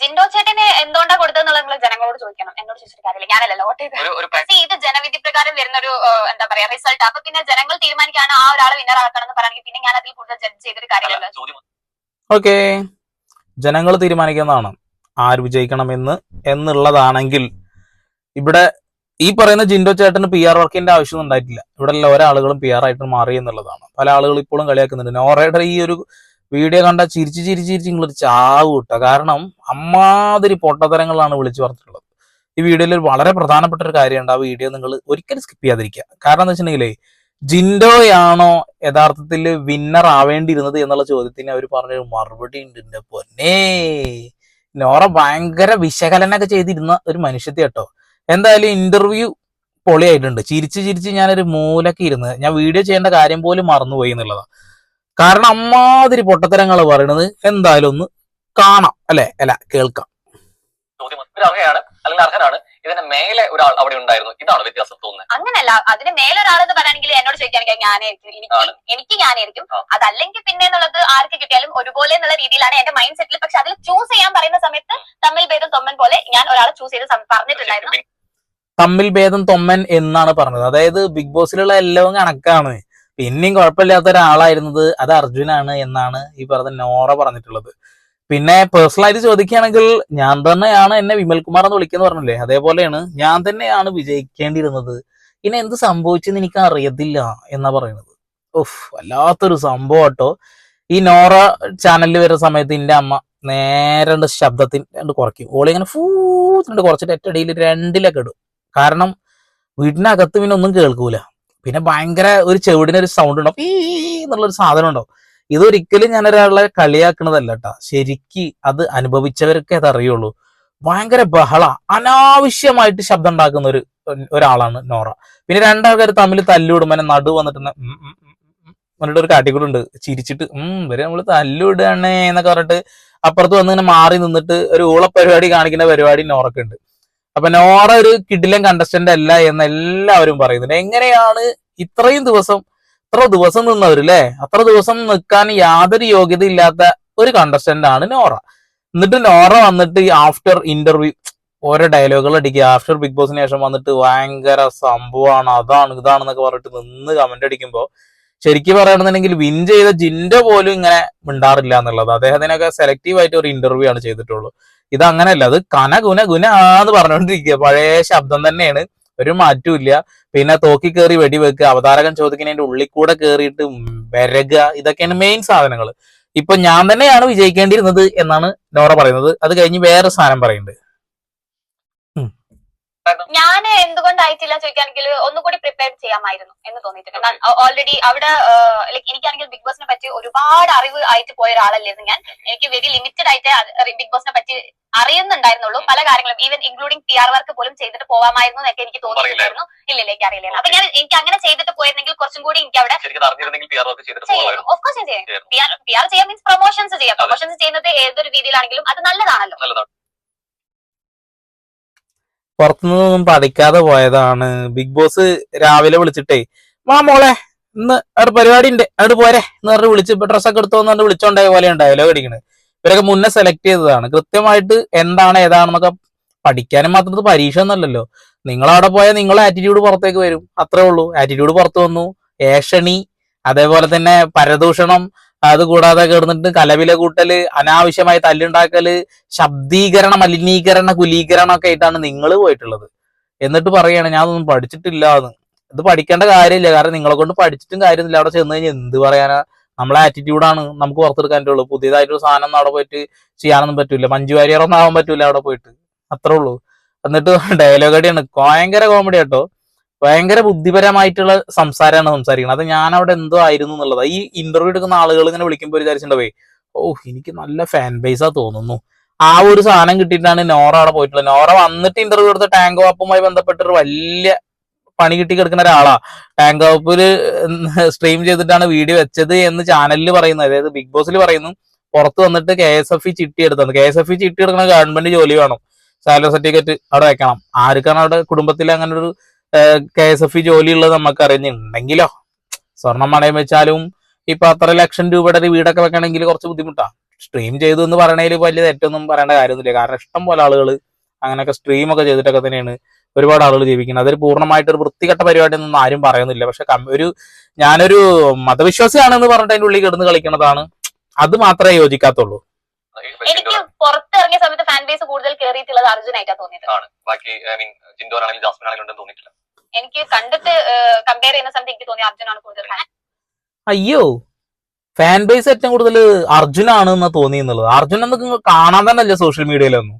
ജിൻഡോ ചേട്ടന് എന്തുകൊണ്ടാ കൊടുത്തത് നിങ്ങൾ ജനങ്ങളോട് ചോദിക്കണം. എന്നോട് ചോദിച്ചിട്ട് കാര്യമില്ല. വോട്ട് See, ഇത് ജനവിധി പ്രകാരം വരുന്ന ഒരു എന്താ പറയാ റിസൾട്ട് അപ്പൊ പിന്നെ ജനങ്ങൾ തീരുമാനിക്കാണ് ആ ഒരാളെ വിന്നർ ആക്കണം എന്ന് പറയുകയാണെങ്കിൽ പിന്നെ ഞാൻ അതിൽ കൂടുതൽ ജഡ്ജ് ചെയ്തൊരു കാര്യമല്ലോ ഓക്കെ. ജനങ്ങൾ തീരുമാനിക്കുന്നതാണ്. ആര് വിജയിക്കണമെന്ന് എന്നുള്ളതാണെങ്കിൽ ഇവിടെ ഈ പറയുന്ന ജിൻഡോ ചേട്ടന് പി ആർ വർക്കിന്റെ ആവശ്യം ഉണ്ടായിട്ടില്ല. ഇവിടെ എല്ലാ ഒരാളുകളും പി ആർ ആയിട്ട് മാറി എന്നുള്ളതാണ്. പല ആളുകൾ ഇപ്പോഴും കളിയാക്കുന്നുണ്ട്. നോറയുടെ ഈ ഒരു വീഡിയോ കണ്ട ചിരിച്ച് ചിരിച്ച് ചിരിച്ച് നിങ്ങളൊരു ചാവ് കിട്ടുക കാരണം അമ്മാതിരി പൊട്ടത്തരങ്ങളാണ് വിളിച്ചു പറഞ്ഞിട്ടുള്ളത്. ഈ വീഡിയോയിൽ വളരെ പ്രധാനപ്പെട്ട ഒരു കാര്യമുണ്ട്. ആ വീഡിയോ നിങ്ങൾ ഒരിക്കലും സ്കിപ്പ് ചെയ്യാതിരിക്കുക. കാരണം എന്താ വെച്ചിട്ടുണ്ടെങ്കിലേ ജിൻഡോയാണോ യഥാർത്ഥത്തിൽ വിന്നർ ആവേണ്ടിയിരുന്നത് എന്നുള്ള ചോദ്യത്തിന് അവർ പറഞ്ഞൊരു മറുപടി ഉണ്ട് എന്റെ പൊന്നേ. നോറ ഭയങ്കര വിശകലനമൊക്കെ ചെയ്തിരുന്ന ഒരു മനുഷ്യത്തെ കേട്ടോ. എന്തായാലും ഇന്റർവ്യൂ പൊളിയായിട്ടുണ്ട്. ചിരിച്ച് ചിരിച്ച് ഞാനൊരു മൂലക്ക് ഇരുന്ന് ഞാൻ വീഡിയോ ചെയ്യേണ്ട കാര്യം പോലും മറന്നുപോയി എന്നുള്ളതാണ് കാരണം അമ്മാതിരി പൊട്ടത്തരങ്ങൾ പറയണത് എന്തായാലും ഒന്ന് കാണാം. അല്ലെ? അല്ല കേൾക്കാം. ചോദ്യം ഒരു അർഹയാണ് അല്ലെങ്കിൽ അർഹനാണ്. ഇതിന് മേലെ ഒരാൾ അവിടെ ഉണ്ടായിരുന്നു. ഇതാണ് വ്യത്യാസം തോന്നുന്നത്. അങ്ങനല്ല അതിന് മേലൊരാളെന്ന് പറയുകയാണെങ്കിൽ എന്നോട് ചോദിക്കുകയാണെങ്കിൽ ഞാനായിരിക്കും എനിക്ക് എനിക്ക് ഞാനായിരിക്കും. അതല്ലെങ്കിൽ പിന്നെ എന്നുള്ളത് ആർക്ക് കിട്ടിയാലും ഒരുപോലെ എന്നുള്ള രീതിയിലാണ് എന്റെ മൈൻഡ് സെറ്റിൽ പക്ഷെ അതിൽ ചൂസ് ചെയ്യാൻ പറയുന്ന സമയത്ത് തമ്മിൽ ഭേദം തൊമ്മൻ പോലെ ഞാൻ ഒരാളെ ചൂസ് ചെയ്ത് പറഞ്ഞിട്ടുണ്ടായിരുന്നു. തമ്മിൽ ഭേദം തൊമ്മൻ എന്നാണ് പറഞ്ഞത്. അതായത് ബിഗ് ബോസിലുള്ള എല്ലാം കണക്കാണ്. പിന്നെയും കുഴപ്പമില്ലാത്ത ഒരാളായിരുന്നത് അത് അർജുനാണ് എന്നാണ് ഈ പറഞ്ഞ നോറ പറഞ്ഞിട്ടുള്ളത്. പിന്നെ പേഴ്സണലായിട്ട് ചോദിക്കുകയാണെങ്കിൽ ഞാൻ തന്നെയാണ് എന്നെ വിമൽകുമാർ എന്ന് വിളിക്കുന്ന പറഞ്ഞില്ലേ? അതേപോലെയാണ് ഞാൻ തന്നെയാണ് വിജയിക്കേണ്ടിയിരുന്നത്. ഇനി എന്ത് സംഭവിച്ചെന്ന് എനിക്ക് അറിയത്തില്ല എന്നാ പറയുന്നത് ഉഫ് വല്ലാത്തൊരു സംഭവം കേട്ടോ ഈ നോറ ചാനലിൽ വരുന്ന സമയത്ത് എന്റെ അമ്മ നേരെ ശബ്ദത്തിൽ രണ്ട് കുറയ്ക്കും. ഓളി ഇങ്ങനെ ഫൂത്തിട്ട് കുറച്ചിട്ട് ഏറ്റടിയിൽ രണ്ടിലൊക്കെ ഇടും. കാരണം വീട്ടിനകത്ത് പിന്നെ ഒന്നും കേൾക്കൂല. പിന്നെ ഭയങ്കര ഒരു ചെവിടിന് ഒരു സൗണ്ട് ഉണ്ടാവും. ഈ എന്നുള്ളൊരു സാധനം ഉണ്ടാവും. ഇതൊരിക്കലും ഞാൻ ഒരാളെ കളിയാക്കണതല്ല കേട്ടാ ശരിക്ക് അത് അനുഭവിച്ചവർക്കേ അത് അറിയുള്ളൂ. ഭയങ്കര ബഹള അനാവശ്യമായിട്ട് ശബ്ദം ഉണ്ടാക്കുന്ന ഒരു ഒരാളാണ് നോറ. പിന്നെ രണ്ടാൾക്കാർ തമ്മിൽ തല്ലുവിടും എന്നെ നടു വന്നിട്ട് എന്നിട്ട് ഒരു കാട്ടിക്കൂടുണ്ട് ചിരിച്ചിട്ട് ഉം ഇവർ നമ്മൾ തല്ലുവിടുകയാണേ എന്നൊക്കെ പറഞ്ഞിട്ട് അപ്പുറത്ത് വന്ന് ഇങ്ങനെ മാറി നിന്നിട്ട് ഒരു ഊള പരിപാടി കാണിക്കുന്ന പരിപാടി നോറൊക്കെ ഉണ്ട് അപ്പൊ നോറ ഒരു കിഡിലൻ കണ്ടസ്റ്റന്റ് അല്ല എന്ന് എല്ലാവരും പറയുന്നുണ്ട്. എങ്ങനെയാണ് ഇത്രയും ദിവസം ഇത്ര ദിവസം നിന്നവരില്ലേ? അത്ര ദിവസം നിൽക്കാൻ യാതൊരു യോഗ്യത ഇല്ലാത്ത ഒരു കണ്ടസ്റ്റന്റ് ആണ് നോറ. എന്നിട്ട് നോറ വന്നിട്ട് ആഫ്റ്റർ ഇന്റർവ്യൂ ഓരോ ഡയലോഗുകൾ അടിക്കുക. ആഫ്റ്റർ ബിഗ് ബോസിന് ശേഷം വന്നിട്ട് ഭയങ്കര സംഭവമാണ്. അതാണ് ഇതാണെന്നൊക്കെ പറഞ്ഞിട്ട് നിന്ന് കമന്റ് അടിക്കുമ്പോൾ ശരിക്കും പറയുകയാണെന്നുണ്ടെങ്കിൽ വിൻ ചെയ്ത ജിൻഡ പോലും ഇങ്ങനെ മിണ്ടാറില്ല എന്നുള്ളത്. അദ്ദേഹത്തിനൊക്കെ സെലക്റ്റീവ് ആയിട്ട് ഒരു ഇന്റർവ്യൂ ആണ് ചെയ്തിട്ടുള്ളൂ. ഇത് അങ്ങനെയല്ല. അത് കന ഗുന ഗുന ആന്ന് പറഞ്ഞുകൊണ്ടിരിക്കുക പഴയ ശബ്ദം തന്നെയാണ്. ഒരു മാറ്റവും ഇല്ല പിന്നെ തോക്കി കയറി വെടിവെക്കുക അവതാരകൻ ചോദിക്കുന്നതിന്റെ ഉള്ളിൽ കൂടെ കയറിയിട്ട് വരകുക ഇതൊക്കെയാണ് മെയിൻ സാധനങ്ങൾ ഇപ്പൊ ഞാൻ തന്നെയാണ് വിജയിക്കേണ്ടിയിരുന്നത് എന്നാണ് നോറ പറയുന്നത്. അത് കഴിഞ്ഞ് വേറെ സാധനം പറയുന്നുണ്ട്. ഞാൻ എന്തുകൊണ്ട് അയച്ചില്ല ചോദിക്കുകയാണെങ്കിൽ ഒന്നുകൂടി പ്രിപ്പയർ ചെയ്യാമായിരുന്നു എന്ന് തോന്നിയിട്ടുണ്ട്. ഓൾറെഡി അവിടെ ലൈക്ക് എനിക്കാണെങ്കിൽ ബിഗ് ബോസിനെ പറ്റി ഒരുപാട് അറിവ് ആയിട്ട് പോയ ഒരാളല്ലായിരുന്നു ഞാൻ എനിക്ക് വെരി ലിമിറ്റഡ് ആയിട്ട് ബിഗ് ബോസിനെ പറ്റി അറിയുന്നുണ്ടായിരുന്നുള്ളൂ. പല കാര്യങ്ങളും even including P R work പോലും ചെയ്തിട്ട് പോവാമായിരുന്നു എന്നൊക്കെ എനിക്ക് തോന്നിയിട്ടുണ്ടായിരുന്നു. ഇല്ല ഇല്ല എനിക്ക് അറിയില്ല. അപ്പൊ ഞാൻ എനിക്ക് അങ്ങനെ ചെയ്തിട്ട് പോയിരുന്നെങ്കിൽ കുറച്ചും കൂടി എനിക്ക് അവിടെ ശരിക്കും അറിഞ്ഞിരുന്നെങ്കിൽ പി വർക്ക് ചെയ്തിട്ട് പോകാമായിരുന്നു ഓഫ് കോഴ്സ് ഞാൻ ചെയ്യാം. പി ആർ ചെയ്യാം മീൻസ് പ്രൊമോഷൻസ് ചെയ്യാം. പ്രൊമോഷൻസ് ചെയ്യുന്നത് ഏതൊരു രീതിയിലാണെങ്കിലും അത് നല്ലതാണല്ലോ. നല്ലതാണ്. പുറത്തുനിന്നൊന്നും പഠിക്കാതെ പോയതാണ്. ബിഗ് ബോസ് രാവിലെ വിളിച്ചിട്ടേ വാ മോളെ ഇന്ന് അവിടെ പരിപാടി ഉണ്ട് അവിടെ പോരെ എന്ന് പറഞ്ഞ് വിളിച്ച് ഡ്രസ്സൊക്കെ എടുത്തോന്ന് പറഞ്ഞ് വിളിച്ചോണ്ടായ പോലെ ഉണ്ടായല്ലോ കടിക്കണത് ഇവരൊക്കെ മുന്നേ സെലക്ട് ചെയ്തതാണ്. കൃത്യമായിട്ട് എന്താണ് ഏതാണെന്നൊക്കെ പഠിക്കാനും മാത്രം പരീക്ഷ ഒന്നല്ലല്ലോ നിങ്ങൾ അവിടെ പോയാൽ നിങ്ങളെ ആറ്റിറ്റ്യൂഡ് പുറത്തേക്ക് വരും. അത്രേ ഉള്ളൂ. ആറ്റിറ്റ്യൂഡ് പുറത്തു വന്നു. ഏഷണി അതേപോലെ തന്നെ പരദൂഷണം അത് കൂടാതെ കിടന്നിട്ട് കലവില കൂട്ടൽ അനാവശ്യമായി തല്ലുണ്ടാക്കൽ ശബ്ദീകരണ മലിനീകരണ കുലീകരണം ഒക്കെ ആയിട്ടാണ് നിങ്ങൾ പോയിട്ടുള്ളത്. എന്നിട്ട് പറയാണ് ഞാൻ ഒന്നും പഠിച്ചിട്ടില്ല എന്ന്. ഇത് പഠിക്കേണ്ട കാര്യമില്ല കാരണം നിങ്ങളെ കൊണ്ട് പഠിച്ചിട്ടും കാര്യമില്ല. അവിടെ ചെന്ന് കഴിഞ്ഞാൽ എന്ത് പറയാനാ? നമ്മളെ ആറ്റിറ്റ്യൂഡാണ് നമുക്ക് പുറത്തെടുക്കാൻ പറ്റുള്ളൂ പുതിയതായിട്ടൊരു സാധനം അവിടെ പോയിട്ട് ചെയ്യാനൊന്നും പറ്റൂല. മഞ്ജു വാര്യറൊന്നും ആവാൻ പറ്റൂല അവിടെ പോയിട്ട്. അത്രേ ഉള്ളൂ. എന്നിട്ട് ഡയലോഗ് അടിയാണ്. ഭയങ്കര കോമഡി കേട്ടോ ഭയങ്കര ബുദ്ധിപരമായിട്ടുള്ള സംസാരമാണ് സംസാരിക്കുന്നത്. അത് ഞാൻ അവിടെ എന്തോ ആയിരുന്നു എന്നുള്ളത്. ഈ ഇന്റർവ്യൂ എടുക്കുന്ന ആളുകൾ ഇങ്ങനെ വിളിക്കുമ്പോൾ വിചാരിച്ചിട്ടുണ്ടാവേ ഓ എനിക്ക് നല്ല ഫാൻ ബേസാ തോന്നുന്നു. ആ ഒരു സാധനം കിട്ടിയിട്ടാണ് നോറ അവിടെ പോയിട്ടുള്ളത്. നോറ വന്നിട്ട് ഇന്റർവ്യൂ എടുത്ത ടാങ്ക് വാപ്പുമായി ബന്ധപ്പെട്ടൊരു വലിയ പണി കിട്ടി കിടക്കുന്ന ഒരാളാ. ടാങ്ക് വാപ്പിൽ സ്ട്രീം ചെയ്തിട്ടാണ് വീഡിയോ വെച്ചത് എന്ന് ചാനലിൽ പറയുന്നു. അതായത് ബിഗ് ബോസിൽ പറയുന്നു പുറത്ത് വന്നിട്ട് കെ എസ് എഫ് ഇ ചിട്ടി എടുത്തത് കെ എസ് എഫ് ഇ ചിട്ടി എടുക്കുന്ന ഗവൺമെന്റ് ജോലി വേണം. സാലറി സർട്ടിഫിക്കറ്റ് അവിടെ വെക്കണം. ആർക്കാണ് അവിടെ കുടുംബത്തിൽ അങ്ങനെ ഒരു കെ എസ് എഫ് ഇ ജോലി ഉള്ളത് നമുക്ക് അറിയുന്നുണ്ടെങ്കിലോ സ്വർണം മണയം വെച്ചാലും ഇപ്പൊ അത്ര ലക്ഷം രൂപയുടെ ഒരു വീടൊക്കെ വെക്കണമെങ്കിൽ കുറച്ച് ബുദ്ധിമുട്ടാ. സ്ട്രീം ചെയ്തു എന്ന് പറയണതിൽ വലിയ തെറ്റൊന്നും പറയേണ്ട കാര്യമൊന്നുമില്ല. കാരണം ഇഷ്ടം പോലെ ആളുകൾ അങ്ങനെയൊക്കെ സ്ട്രീം ഒക്കെ ചെയ്തിട്ടൊക്കെ തന്നെയാണ് ഒരുപാട് ആളുകൾ ജീവിക്കുന്നത്. അതൊരു പൂർണമായിട്ട് ഒരു വൃത്തികെട്ട പരിപാടി ഒന്നും ആരും പറയുന്നില്ല. പക്ഷെ ഒരു ഞാനൊരു മതവിശ്വാസിയാണെന്ന് പറഞ്ഞിട്ട് അതിന്റെ ഉള്ളിൽ കിടന്ന് കളിക്കുന്നതാണ്. അത് മാത്രമേ യോജിക്കാത്തുള്ളൂ. എനിക്ക് പുറത്തിറങ്ങിയ സമയത്ത് ഫാൻ ബേസ് കൂടുതൽ കേറിയിട്ടുള്ളത് അർജുനായിട്ടാ തോന്നിയത് ആണ്. ബാക്കി ഐ മീൻ ജിൻഡോ ആണെങ്കിലും ജാസ്മിൻ ആണെങ്കിലും ഉണ്ടെന്ന് തോന്നിയിട്ടില്ല. എനിക്ക് കണ്ടിട്ട് കമ്പയർ ചെയ്യുന്ന സമയത്ത് എനിക്ക് തോന്നി അർജുനാണ് കൂടുതൽ. അയ്യോ ഫാൻ ബേസ് ഏറ്റവും കൂടുതൽ അർജുനാണ് എന്ന് തോന്നി എന്നുള്ളത്. അർജുൻ എന്നൊക്കെ കാണാൻ തന്നെ അല്ലേ സോഷ്യൽ മീഡിയയിലൊന്നും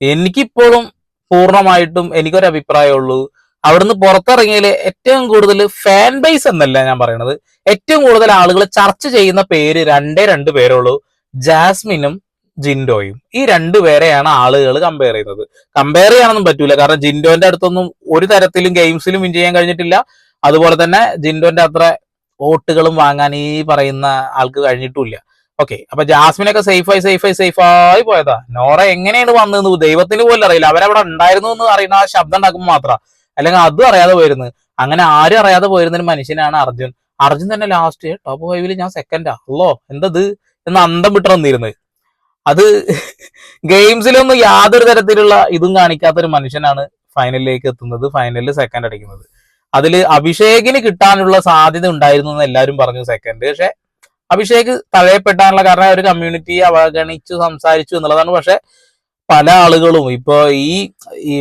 എനിക്കിപ്പോഴും പൂർണമായിട്ടും എനിക്കൊരു അഭിപ്രായമുള്ളൂ അവിടുന്ന് പുറത്തിറങ്ങിയതിൽ ഏറ്റവും കൂടുതൽ ഫാൻ ബേസ് എന്നല്ല ഞാൻ പറയണത്. ഏറ്റവും കൂടുതൽ ആളുകൾ ചർച്ച ചെയ്യുന്ന പേര് രണ്ടേ രണ്ട് പേരുള്ളൂ ജാസ്മിനും ജിൻഡോയും. ഈ രണ്ടു പേരെയാണ് ആളുകൾ കമ്പയർ ചെയ്യുന്നത് കമ്പയർ ചെയ്യാനൊന്നും പറ്റൂല. കാരണം ജിൻഡോന്റെ അടുത്തൊന്നും ഒരു തരത്തിലും ഗെയിംസിലും വിൻ ചെയ്യാൻ കഴിഞ്ഞിട്ടില്ല. അതുപോലെ തന്നെ ജിൻഡോന്റെ അത്ര വോട്ടുകളും വാങ്ങാൻ ഈ പറയുന്ന ആൾക്ക് കഴിഞ്ഞിട്ടില്ല ഓക്കെ അപ്പൊ ജാസ്മിനൊക്കെ സേഫായി സേഫായി സേഫായി പോയതാ. നോറ എങ്ങനെയാണ് വന്നതെന്ന് ദൈവത്തിന് പോലും അറിയില്ല. അവരവിടെ ഉണ്ടായിരുന്നു എന്ന് അറിയുന്ന ആ ശബ്ദം ഉണ്ടാക്കുമ്പോൾ മാത്രം. അല്ലെങ്കിൽ അതും അറിയാതെ പോയിരുന്നു. അങ്ങനെ ആരും അറിയാതെ പോയിരുന്നൊരു മനുഷ്യനാണ് അർജുൻ. അർജുൻ തന്നെ ലാസ്റ്റ് ടോപ്പ് ഫൈവിൽ ഞാൻ സെക്കൻഡാ അല്ലോ എന്തത്? എന്ന് അന്തം വിട്ടു വന്നിരുന്നത് അത് ഗെയിംസിലൊന്നും യാതൊരു തരത്തിലുള്ള ഇതും കാണിക്കാത്ത ഒരു മനുഷ്യനാണ് ഫൈനലിലേക്ക് എത്തുന്നത് ഫൈനലിൽ സെക്കൻഡ് അടിക്കുന്നത്. അതിൽ അഭിഷേകിന് കിട്ടാനുള്ള സാധ്യത ഉണ്ടായിരുന്നു എന്ന് എല്ലാവരും പറഞ്ഞു സെക്കൻഡ് പക്ഷെ അഭിഷേക് തഴയപ്പെട്ടാനുള്ള കാരണം ഒരു കമ്മ്യൂണിറ്റി അവഗണിച്ചു സംസാരിച്ചു എന്നുള്ളതാണ്. പക്ഷെ പല ആളുകളും ഇപ്പൊ ഈ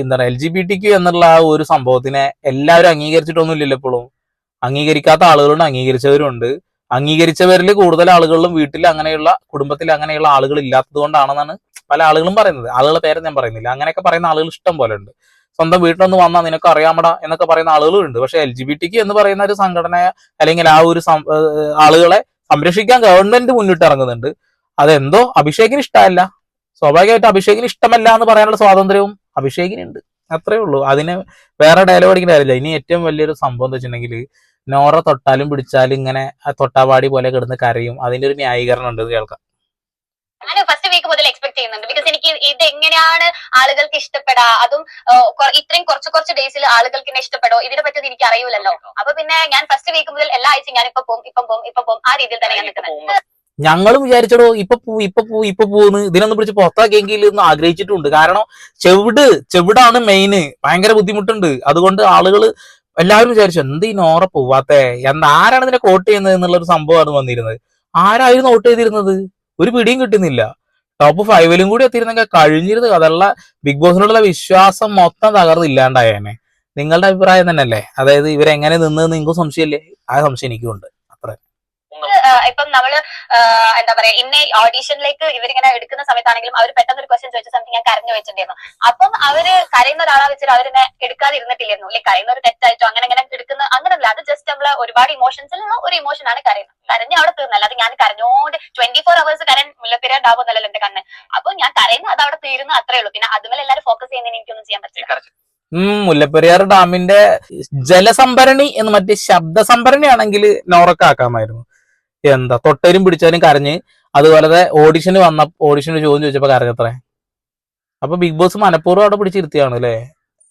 എന്താ പറയുക L G B T Q എന്നുള്ള ആ ഒരു സംഭവത്തിനെ എല്ലാവരും അംഗീകരിച്ചിട്ടൊന്നുമില്ലല്ലോ ഇപ്പോഴും. അംഗീകരിക്കാത്ത ആളുകളുണ്ട് അംഗീകരിച്ചവരുണ്ട്. അംഗീകരിച്ചവരിൽ കൂടുതൽ ആളുകളിലും വീട്ടിൽ അങ്ങനെയുള്ള കുടുംബത്തിൽ അങ്ങനെയുള്ള ആളുകൾ ഇല്ലാത്തത് കൊണ്ടാണെന്നാണ് പല ആളുകളും പറയുന്നത്. ആളുകളുടെ പേര് ഞാൻ പറയുന്നില്ല. അങ്ങനെയൊക്കെ പറയുന്ന ആളുകൾ ഇഷ്ടം പോലെ ഉണ്ട്. സ്വന്തം വീട്ടിലൊന്ന് വന്നാൽ നിനക്ക് അറിയാമടാ എന്നൊക്കെ പറയുന്ന ആളുകളും ഉണ്ട്. പക്ഷെ എൽ ജി ബി ടിക്ക് എന്ന് പറയുന്ന ഒരു സംഘടന അല്ലെങ്കിൽ ആ ഒരു ആളുകളെ സംരക്ഷിക്കാൻ ഗവൺമെന്റ് മുന്നിട്ട് ഇറങ്ങുന്നുണ്ട്. അതെന്തോ അഭിഷേകിന് ഇഷ്ടമല്ല. സ്വാഭാവികമായിട്ട് അഭിഷേകിന് ഇഷ്ടമല്ല എന്ന് പറയാനുള്ള സ്വാതന്ത്ര്യവും അഭിഷേകിനുണ്ട്. അത്രേ ഉള്ളൂ. അതിന് വേറെ ഡയലോഗ് അടിക്കേണ്ട കാര്യമില്ല. ഇനി ഏറ്റവും വലിയൊരു സംഭവം എന്ന് വെച്ചിട്ടുണ്ടെങ്കിൽ നോറ തൊട്ടാലും പിടിച്ചാലും ഇങ്ങനെ തൊട്ടാപാടി തൊട്ടാവാടി പോലെ കിടന്ന് കരയും. അതിന്റെ ഒരു ന്യായീകരണം ഉണ്ട് കേൾക്കാം. ഞാൻ ഫസ്റ്റ് വീക്ക് മുതൽ എക്സ്പെക്ട് ചെയ്യുന്നുണ്ട്. ബിക്കോസ് എനിക്ക് ഇത് എങ്ങനെയാണ് ആളുകൾക്ക് ഇഷ്ടപ്പെടാ? അതും ഇത്രയും കുറച്ച് കുറച്ച് ഡേയ്സിൽ ആളുകൾക്ക് എന്നെ ഇഷ്ടപ്പെടോ? ഇതിനെ പറ്റി എനിക്ക് അറിയില്ലല്ലോ അപ്പൊ പിന്നെ ഞാൻ ഫസ്റ്റ് വീക്ക് മുതൽ എല്ലാ ആഴ്ചയും ഞാൻ ഇപ്പൊ പോകും ഇപ്പം പോകും ഇപ്പൊ പോകും ആ രീതിയിൽ തന്നെ ഞാൻ നിൽക്കുന്നത്. ഞങ്ങളും വിചാരിച്ചടോ ഇപ്പൊ പോ ഇപ്പൊ പോ ഇപ്പൊ പോന്ന്. ഇതിനൊന്നും പിടിച്ച് പുറത്താക്കിയെങ്കിൽ എന്ന് ആഗ്രഹിച്ചിട്ടുണ്ട്. കാരണം ചെവിട് ചെവിടാണ് മെയിന് ഭയങ്കര ബുദ്ധിമുട്ടുണ്ട്. അതുകൊണ്ട് ആളുകൾ എല്ലാവരും വിചാരിച്ചു എന്ത് ഈ നോറ പോവാത്തെ? എന്താ ആരാണ് ഇതിനെ കോട്ട് ചെയ്യുന്നത് എന്നുള്ള ഒരു സംഭവമാണ് വന്നിരുന്നത്. ആരായിരുന്നു വോട്ട് ചെയ്തിരുന്നത്? ഒരു പിടിയും കിട്ടുന്നില്ല. ടോപ്പ് ഫൈവിലും കൂടി എത്തിയിരുന്നെങ്കിൽ കഴിഞ്ഞിരുന്നു അതല്ല ബിഗ് ബോസിനോടുള്ള വിശ്വാസം മൊത്തം തകർന്നില്ലാണ്ടായേനെ. നിങ്ങളുടെ അഭിപ്രായം തന്നെയല്ലേ? അതായത് ഇവരെങ്ങനെ നിന്നത് നിങ്ങൾക്ക് സംശയമില്ലേ? ആ സംശയം എനിക്കുണ്ട് ഇപ്പം നമ്മൾ എന്താ പറയാ ഇന്ന ഓഡീഷനിലേക്ക് ഇവരിങ്ങനെ എടുക്കുന്ന സമയത്താണെങ്കിലും അവർ പെട്ടെന്ന് ഒരു ക്വസ്റ്റ്യൻ ചോദിച്ച സമയത്ത് ഞാൻ കരഞ്ഞു വെച്ചിട്ടുണ്ടായിരുന്നു. അപ്പം അവർ കരയുന്ന ഒരാളെ വെച്ചിട്ട് അവരെന്നെ എടുക്കാതെ ഇരുന്നിട്ടില്ലായിരുന്നു ലൈക് കരയുന്ന ഒരു തെറ്റായിട്ടോ അങ്ങനെ അങ്ങനെ എടുക്കുന്ന അങ്ങനല്ല. അത് ജസ്റ്റ് നമ്മൾ ഒരുപാട് ഇമോഷൻസിലുള്ള ഒരു ഇമോഷൻ ആണ് കരയുന്നത്. കരഞ്ഞ് അവിടെ തീർന്നല്ല. അത് ഞാൻ കരഞ്ഞോണ്ട് ട്വന്റി ഫോർ അവേഴ്സ് കരൻ മുല്ലപ്പെരിയാർ ഉണ്ടാവുന്നല്ലോ എന്റെ കണ്ണ്. അപ്പൊ ഞാൻ കരയുന്നു അത് അവിടെ തീരുന്നു അത്രേ ഉള്ളൂ. പിന്നെ അതുമല്ല എല്ലാവരും ഫോക്കസ് ചെയ്യുന്നതിന് എനിക്കൊന്നും ചെയ്യാൻ പറ്റില്ല. മുല്ലപ്പെരിയാർ ഡാമിന്റെ ജലസംഭരണി എന്ന് മറ്റേ ശബ്ദ സംഭരണി ആണെങ്കിൽ നോറൊക്കെ ആക്കാമായിരുന്നു. എന്താ? തൊട്ടേലും പിടിച്ചാലും കരഞ്ഞ് അതുപോലെ ഓഡിഷന് വന്ന ഓഡിഷന് ചോദ്യം ചോദിച്ചപ്പോ കരഞ്ഞത്രേ അപ്പൊ ബിഗ് ബോസ് മനഃപൂർവം അവിടെ പിടിച്ചിരുത്തിയാണ് അല്ലേ?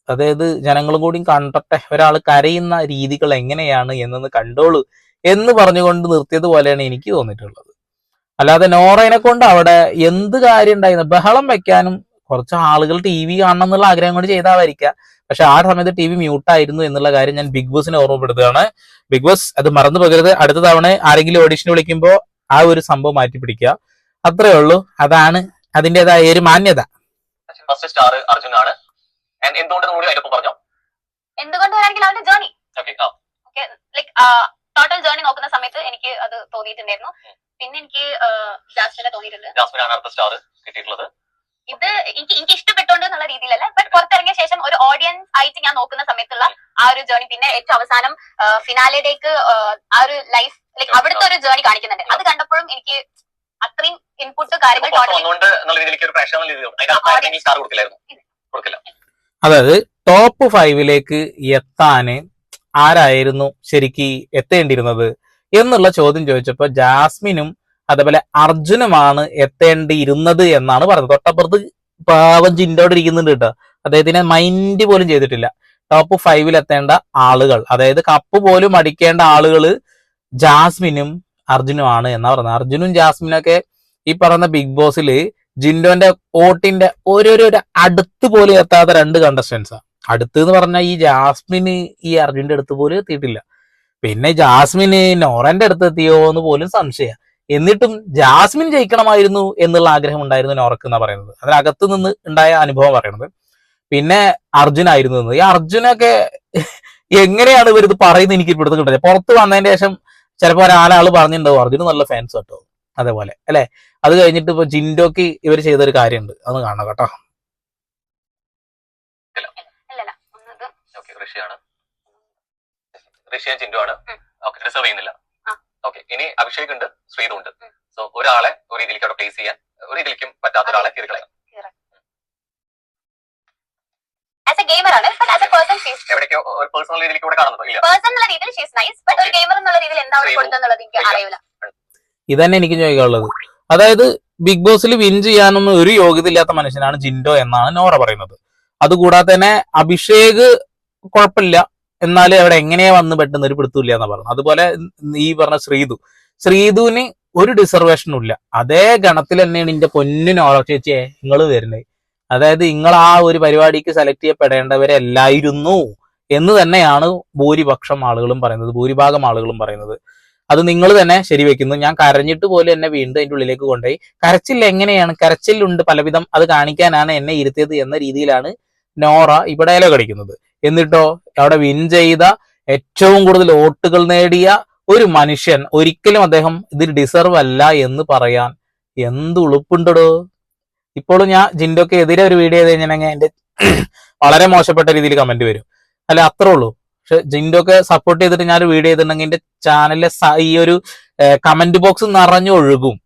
അതായത് ജനങ്ങളും കൂടി കണ്ടട്ടെ ഒരാൾ കരയുന്ന രീതികൾ എങ്ങനെയാണ് എന്നൊന്ന് കണ്ടോളൂ എന്ന് പറഞ്ഞുകൊണ്ട് നിർത്തിയത് പോലെയാണ് എനിക്ക് തോന്നിയിട്ടുള്ളത്. അല്ലാതെ നോറയിനെ കൊണ്ട് അവിടെ എന്ത് കാര്യം ഉണ്ടായിരുന്നു? ബഹളം വെക്കാനും കുറച്ച് ആളുകൾ ടി വി കാണണം എന്നുള്ള ആഗ്രഹം കൊണ്ട് ചെയ്താവായിരിക്കാം. പക്ഷെ ആ സമയത്ത് ടി വി മ്യൂട്ടായിരുന്നു എന്നുള്ള കാര്യം ഞാൻ ബിഗ് ബോസിനെ ഓർമ്മപ്പെടുത്തുകയാണ്. ബിഗ് ബോസ് അത് മറന്നു പോകരുത്. അടുത്ത തവണ ആരെങ്കിലും ഓഡിഷന് വിളിക്കുമ്പോൾ ആ ഒരു സംഭവം മാറ്റി പിടിക്കുക. അത്രേ ഉള്ളൂ. അതാണ് അതിന്റെതായ ഒരു മാന്യത. ഫസ്റ്റ് സ്റ്റാർ അർജുൻ ആണ്. എന്തുകൊണ്ടെന്ന് കൂടി അതിനൊപ്പം പറഞ്ഞോ? എന്തുകൊണ്ട് വേണമെങ്കിലും അവന്റെ ആ ലൈക് ടോട്ടൽ ജേണി നോക്കുന്ന സമയത്ത് എനിക്ക് അത് തോന്നിയിട്ടുണ്ടായിരുന്നു. പിന്നെ എനിക്ക് ജാസ്മിനെ തോന്നിയിട്ടുണ്ട്. ജാസ്മിനാണ് അടുത്ത സ്റ്റാർ കിട്ടിയിട്ടുള്ളത്. ഇത് എനിക്ക് എനിക്ക് ഇഷ്ടപ്പെട്ടുകൊണ്ട് എന്നുള്ള രീതിയിലല്ല. ബട്ട് പുറത്തിറങ്ങിയ ശേഷം ഒരു ഓഡിയൻസ് ആയിട്ട് ഞാൻ നോക്കുന്ന സമയത്തുള്ള ആ ഒരു ജേർണി പിന്നെ ഏറ്റവും അവസാനം ഫിനാലയിലേക്ക് ആ ഒരു ലൈഫ് ലൈക്ക് അവിടുത്തെ ഒരു ജേർണി കാണിക്കുന്നുണ്ട്. അത് കണ്ടപ്പോഴും എനിക്ക് അത്രയും ഇൻപുട്ട് കാര്യങ്ങൾ അതായത് ടോപ്പ് ഫൈവിലേക്ക് എത്താന് ആരായിരുന്നു ശരിക്ക് എത്തേണ്ടിയിരുന്നത് എന്നുള്ള ചോദ്യം ചോദിച്ചപ്പോൾ ജാസ്മിനും അതേപോലെ അർജുനുമാണ് എത്തേണ്ടിയിരുന്നത് എന്നാണ് പറയുന്നത് തൊട്ടപ്പുറത്ത് പാവം ചിന്തോടെ ഇരിക്കുന്നുണ്ട് കേട്ടോ. അദ്ദേഹത്തിനെ മൈൻഡ് പോലും ചെയ്തിട്ടില്ല. ടോപ്പ് ഫൈവിൽ എത്തേണ്ട ആളുകൾ അതായത് കപ്പ് പോലും അടിക്കേണ്ട ആളുകൾ ജാസ്മിനും അർജുനുമാണ് എന്നാ പറഞ്ഞത്. അർജുനും ജാസ്മിനൊക്കെ ഈ പറയുന്ന ബിഗ് ബോസിൽ ജിൻഡോന്റെ വോട്ടിന്റെ ഓരോരോ അടുത്ത് പോലും എത്താത്ത രണ്ട് കണ്ടസ്റ്റൻസാ അടുത്ത് എന്ന് പറഞ്ഞാൽ ഈ ജാസ്മിന് ഈ അർജുന്റെ അടുത്ത് പോലും എത്തിയിട്ടില്ല. പിന്നെ ജാസ്മിന് നോറന്റെ അടുത്ത് എത്തിയോ എന്ന് പോലും സംശയം. എന്നിട്ടും ജാസ്മിൻ ജയിക്കണമായിരുന്നു എന്നുള്ള ആഗ്രഹം ഉണ്ടായിരുന്നു നോറക്ക് എന്നാ പറയുന്നത്. അതിനകത്ത് നിന്ന് ഉണ്ടായ അനുഭവം പറയണത് പിന്നെ അർജുനായിരുന്നു എന്ന്. ഈ അർജുനൊക്കെ എങ്ങനെയാണ് ഇവരിത് ഇത് പറയുന്നത് എനിക്ക് ഇപ്പോഴത്തെ കിട്ടുന്നത്? പുറത്ത് വന്നതിന് ശേഷം ചിലപ്പോൾ ഒരാളാൾ പറഞ്ഞിട്ടുണ്ടാവും അർജുന് നല്ല ഫാൻസ് കേട്ടോ. അതേപോലെ അല്ലെ? അത് കഴിഞ്ഞിട്ട് ഇപ്പൊ ജിൻഡോക്ക് ഇവർ ചെയ്തൊരു കാര്യമുണ്ട്. അത് കാണണം കേട്ടോ. ഋഷിയാണ്. ഋഷിയാണ് ഋഷിയും ചിന്തു ആണ്. ഓക്കെ റിസർവ് ചെയ്യുന്നില്ല. ഓക്കെ ഇനി അഭിഷേക് ഉണ്ട് ശ്രീതു ഉണ്ട് സോ ഒരാളെ ഒരു രീതിയിലേക്ക് അവിടെ പ്ലേസ് ചെയ്യാൻ ഒരു രീതിയിലേക്കും പറ്റാത്ത ഒരാളെ കീറി കളയാം ആസ് എ ഗെയിമർ ആണ് but as a person she's എവിടേക്കോ ഒരു പേഴ്സണൽ രീതിയിലേക്ക് ഇവിടെ കാണുന്നുണ്ടോ? ഇല്ല. പേഴ്സൺ എന്നുള്ള രീതിയിൽ ഷീസ് നൈസ് ബട്ട് ഒരു ഗെയിമർ എന്നുള്ള രീതിയിൽ എന്താ അവിടെ ശ്രീ കൊടുത്തെന്നുള്ളത് എനിക്ക് അറിയില്ല. ഇതന്നെ എനിക്ക് ചോദിക്കാനുള്ളത്. അതായത് ബിഗ് ബോസിൽ വിൻ ചെയ്യാനൊന്നും ഒരു യോഗ്യത ഇല്ലാത്ത മനുഷ്യനാണ് ജിൻഡോ എന്നാണ് നോറ പറയുന്നത്. അതുകൂടാതെ തന്നെ അഭിഷേക് കുഴപ്പമില്ല. എന്നാലും അവിടെ എങ്ങനെയാ വന്ന് പെട്ടെന്ന് ഒരു പിടുത്തില്ല എന്നാ പറഞ്ഞു അതുപോലെ ഈ പറഞ്ഞ ശ്രീതു. ശ്രീതുവിന് ഒരു ഡിസർവേഷനും ഇല്ല. അതേ ഗണത്തിൽ തന്നെയാണ് എന്റെ പൊന്നിന് നോറ ചേച്ചിയെ നിങ്ങൾ വരുന്നത് അതായത് നിങ്ങൾ ആ ഒരു പരിപാടിക്ക് സെലക്ട് ചെയ്യപ്പെടേണ്ടവരല്ലായിരുന്നു എന്ന് തന്നെയാണ് ഭൂരിപക്ഷം ആളുകളും പറയുന്നത് ഭൂരിഭാഗം ആളുകളും പറയുന്നത്. അത് നിങ്ങൾ തന്നെ ശരിവെക്കുന്നു. ഞാൻ കരഞ്ഞിട്ട് പോലും എന്നെ വീണ്ടും അതിന്റെ ഉള്ളിലേക്ക് കൊണ്ടുപോയി. കരച്ചിൽ എങ്ങനെയാണ്? കരച്ചിലുണ്ട് പലവിധം അത് കാണിക്കാനാണ് എന്നെ ഇരുത്തിയത് എന്ന രീതിയിലാണ് നോറ ഇവിടെ ഡയലോഗ് എന്നിട്ടോ അവിടെ വിൻ ചെയ്ത ഏറ്റവും കൂടുതൽ വോട്ടുകൾ നേടിയ ഒരു മനുഷ്യൻ ഒരിക്കലും അദ്ദേഹം ഇതിൽ ഡിസർവ് അല്ല എന്ന് പറയാൻ എന്ത് ഉളുപ്പുണ്ടോ ഇപ്പോഴും ഞാൻ ജിൻഡോക്ക് എതിരെ ഒരു വീഡിയോ ചെയ്ത് കഴിഞ്ഞാൽ എന്റെ വളരെ മോശപ്പെട്ട രീതിയിൽ കമന്റ് വരും. അല്ല അത്രേ ഉള്ളൂ. പക്ഷെ ജിൻഡോക്ക് സപ്പോർട്ട് ചെയ്തിട്ട് ഞാൻ ഒരു വീഡിയോ ചെയ്തിട്ടുണ്ടെങ്കിൽ എന്റെ ചാനലിലെ ഈ ഒരു കമന്റ് ബോക്സ് നിറഞ്ഞു ഒഴുകും.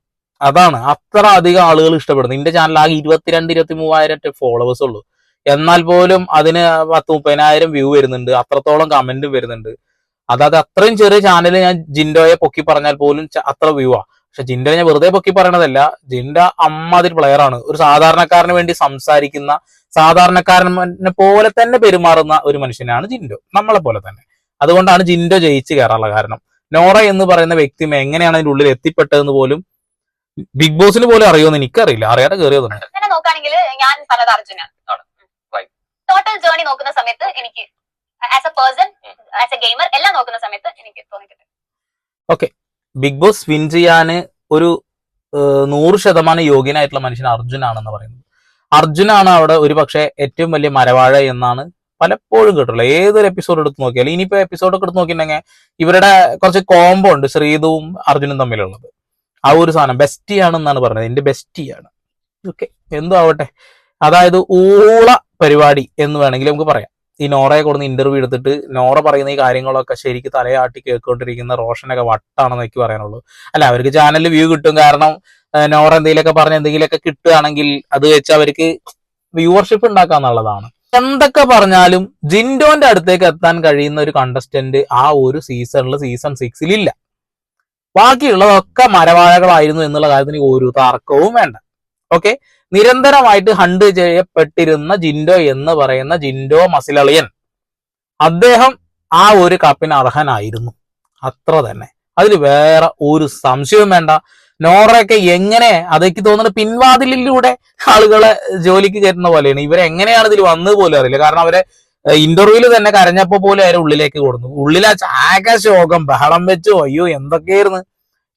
അതാണ്. അത്ര അധികം ആളുകൾ ഇഷ്ടപ്പെടുന്നു. എന്റെ ചാനൽ ആകെ ഇരുപത്തിരണ്ട് ഇരുപത്തി മൂവായിരം ഫോളോവേഴ്സ് ഉള്ളൂ. എന്നാൽ പോലും അതിന് പത്ത് മുപ്പതിനായിരം വ്യൂ വരുന്നുണ്ട്. അത്രത്തോളം കമന്റും വരുന്നുണ്ട്. അതായത് അത്രയും ചെറിയ ചാനൽ ഞാൻ ജിൻഡോയെ പൊക്കി പറഞ്ഞാൽ പോലും അത്ര വ്യൂ ആ. പക്ഷെ ജിൻഡോ ഞാൻ വെറുതെ പൊക്കി പറയണതല്ല. ജിൻഡ അമ്മാതിരി പ്ലെയർ ആണ്. ഒരു സാധാരണക്കാരന് വേണ്ടി സംസാരിക്കുന്ന സാധാരണക്കാരനെ പോലെ തന്നെ പെരുമാറുന്ന ഒരു മനുഷ്യനാണ് ജിൻഡോ. നമ്മളെ പോലെ തന്നെ. അതുകൊണ്ടാണ് ജിൻഡോ ജയിച്ച് കയറാനുള്ള കാരണം. നോറ എന്ന് പറയുന്ന വ്യക്തി എങ്ങനെയാണ് അതിന്റെ ഉള്ളിൽ എത്തിപ്പെട്ടതെന്ന് പോലും ബിഗ് ബോസിന് പോലും അറിയുമെന്ന് എനിക്കറിയില്ല. അറിയാതെ കയറിയതുണ്ട് നോക്കുകയാണെങ്കിൽ ഞാൻ അർജുനാണ്. ടോട്ടൽ ജേർണി നോക്കുന്ന സമയത്ത് എനിക്ക് as a person as a gamer എല്ലാം നോക്കുന്ന സമയത്ത് എനിക്ക് തോന്നിയിട്ടുണ്ട്. ഓക്കെ ബിഗ് ബോസ് വിൻ ചെയ്യാന് ഒരു നൂറ് ശതമാനം യോഗ്യനായിട്ടുള്ള മനുഷ്യൻ അർജുനാണെന്ന് പറയുന്നത്. അർജുനാണ് അവിടെ ഒരു പക്ഷേ ഏറ്റവും വലിയ മരവാഴ എന്നാണ് പലപ്പോഴും കേട്ടുള്ളത് ഏതൊരു എപ്പിസോഡ് എടുത്ത് നോക്കിയാലും ഇനിയിപ്പോ എപ്പിസോഡ് ഒക്കെ എടുത്ത് നോക്കിയിട്ടുണ്ടെങ്കിൽ ഇവരുടെ കുറച്ച് കോംബോ ഉണ്ട് ശ്രീതുവും അർജുനും തമ്മിലുള്ളത്. ആ ഒരു സാധനം ബെസ്റ്റി ആണെന്നാണ് പറഞ്ഞത്. എന്റെ ബെസ്റ്റിയാണ് ഓക്കെ എന്തോ ആവട്ടെ. അതായത് ഊള പരിപാടി എന്ന് വേണമെങ്കിൽ നമുക്ക് പറയാം. ഈ നോറയെ കൊടുന്ന് ഇന്റർവ്യൂ എടുത്തിട്ട് നോറ പറയുന്ന ഈ കാര്യങ്ങളൊക്കെ ശരിക്ക് തലയാട്ടി കേൾക്കൊണ്ടിരിക്കുന്ന റോഷനൊക്കെ വട്ടാണെന്ന് എനിക്ക് പറയാനുള്ളൂ. അല്ല അവർക്ക് ചാനലിൽ വ്യൂ കിട്ടും. കാരണം നോറ എന്തെങ്കിലുമൊക്കെ പറഞ്ഞ എന്തെങ്കിലുമൊക്കെ കിട്ടുകയാണെങ്കിൽ അത് വെച്ച് അവർക്ക് വ്യൂവർഷിപ്പ് ഉണ്ടാക്കാന്നുള്ളതാണ്. എന്തൊക്കെ പറഞ്ഞാലും ജിൻഡോന്റെ അടുത്തേക്ക് എത്താൻ കഴിയുന്ന ഒരു കണ്ടസ്റ്റന്റ് ആ ഒരു സീസണിൽ സീസൺ സിക്സിൽ ഇല്ല. ബാക്കിയുള്ളതൊക്കെ മരവാഴകളായിരുന്നു എന്നുള്ള കാര്യത്തിന് ഒരു തർക്കവും വേണ്ട. ഓക്കെ നിരന്തരമായിട്ട് ഹണ്ട് ചെയ്യപ്പെട്ടിരുന്ന ജിൻഡോ എന്ന് പറയുന്ന ജിൻഡോ മസിലളിയൻ. അദ്ദേഹം ആ ഒരു കപ്പിന് അർഹനായിരുന്നു. അത്ര തന്നെ. അതിൽ വേറെ ഒരു സംശയവും വേണ്ട. നോറയൊക്കെ എങ്ങനെ അതേക്ക് തോന്നുന്നത് പിൻവാതിലിലൂടെ ആളുകളെ ജോലിക്ക് കയറ്റുന്ന പോലെയാണ്. ഇവരെങ്ങനെയാണ് ഇതിൽ വന്നത് പോലും അറിയില്ല. കാരണം അവരെ ഇന്റർവ്യൂവിൽ തന്നെ കരഞ്ഞപ്പോ പോലെ അവരെ ഉള്ളിലേക്ക് കൊടുന്നു ഉള്ളിലാ ചാക ശോകം ബഹളം വെച്ചു. അയ്യോ എന്തൊക്കെയായിരുന്നു?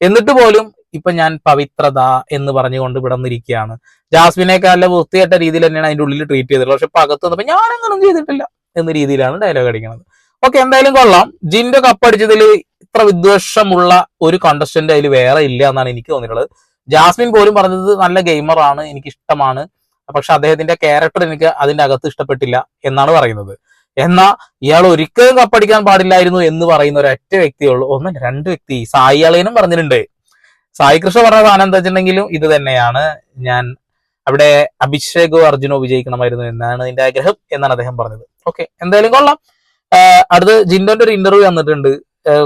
എന്നിട്ട് പോലും ഇപ്പൊ ഞാൻ പവിത്രത എന്ന് പറഞ്ഞുകൊണ്ട് ഇവിടെ നിന്നിരിക്കുകയാണ് ജാസ്മിനെയൊക്കെ നല്ല വൃത്തിയായിട്ട രീതിയിൽ തന്നെയാണ് അതിന്റെ ഉള്ളിൽ ട്രീറ്റ് ചെയ്തിട്ടുള്ളത്. പക്ഷെ പകത്ത് വന്നപ്പോ ഞാൻ അങ്ങനൊന്നും ചെയ്തിട്ടില്ല എന്ന രീതിയിലാണ് ഡയലോഗ് അടിക്കുന്നത്. ഓക്കെ എന്തായാലും കൊള്ളാം. ജിന്റെ കപ്പടിച്ചതിൽ ഇത്ര വിദ്വേഷമുള്ള ഒരു കണ്ടസ്റ്റന്റ് അതിൽ വേറെ ഇല്ല എന്നാണ് എനിക്ക് തോന്നിയിട്ടുള്ളത്. ജാസ്മിൻ പോലും പറഞ്ഞത് നല്ല ഗെയിമറാണ് എനിക്ക് ഇഷ്ടമാണ് പക്ഷെ അദ്ദേഹത്തിന്റെ ക്യാരക്ടർ എനിക്ക് അതിന്റെ അകത്ത് ഇഷ്ടപ്പെട്ടില്ല എന്നാണ് പറയുന്നത്. എന്നാ ഇയാൾ ഒരിക്കലും കപ്പടിക്കാൻ പാടില്ലായിരുന്നു എന്ന് പറയുന്ന ഒരൊറ്റ വ്യക്തിയുള്ളൂ ഒന്ന് രണ്ട് വ്യക്തി. സായി അളയനും പറഞ്ഞിട്ടുണ്ട്. സായി കൃഷ്ണ പറഞ്ഞ സാധനം എന്താ വെച്ചിട്ടുണ്ടെങ്കിലും ഇത് തന്നെയാണ്. ഞാൻ അവിടെ അഭിഷേകോ അർജുനോ വിജയിക്കണമായിരുന്നു എന്നാണ് എന്റെ ആഗ്രഹം എന്നാണ് അദ്ദേഹം പറഞ്ഞത്. ഓക്കെ എന്തായാലും കൊള്ളാം. അടുത്ത് ജിൻഡോന്റെ ഒരു ഇന്റർവ്യൂ വന്നിട്ടുണ്ട്.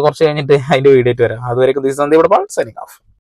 കുറച്ച് കഴിഞ്ഞിട്ട് അതിന്റെ വീഡിയോ ആയിട്ട് വരാം. അതുവരെ ദിസ് സന്ധ്യ ഇവിടെ സൈനിങ് ഓഫ്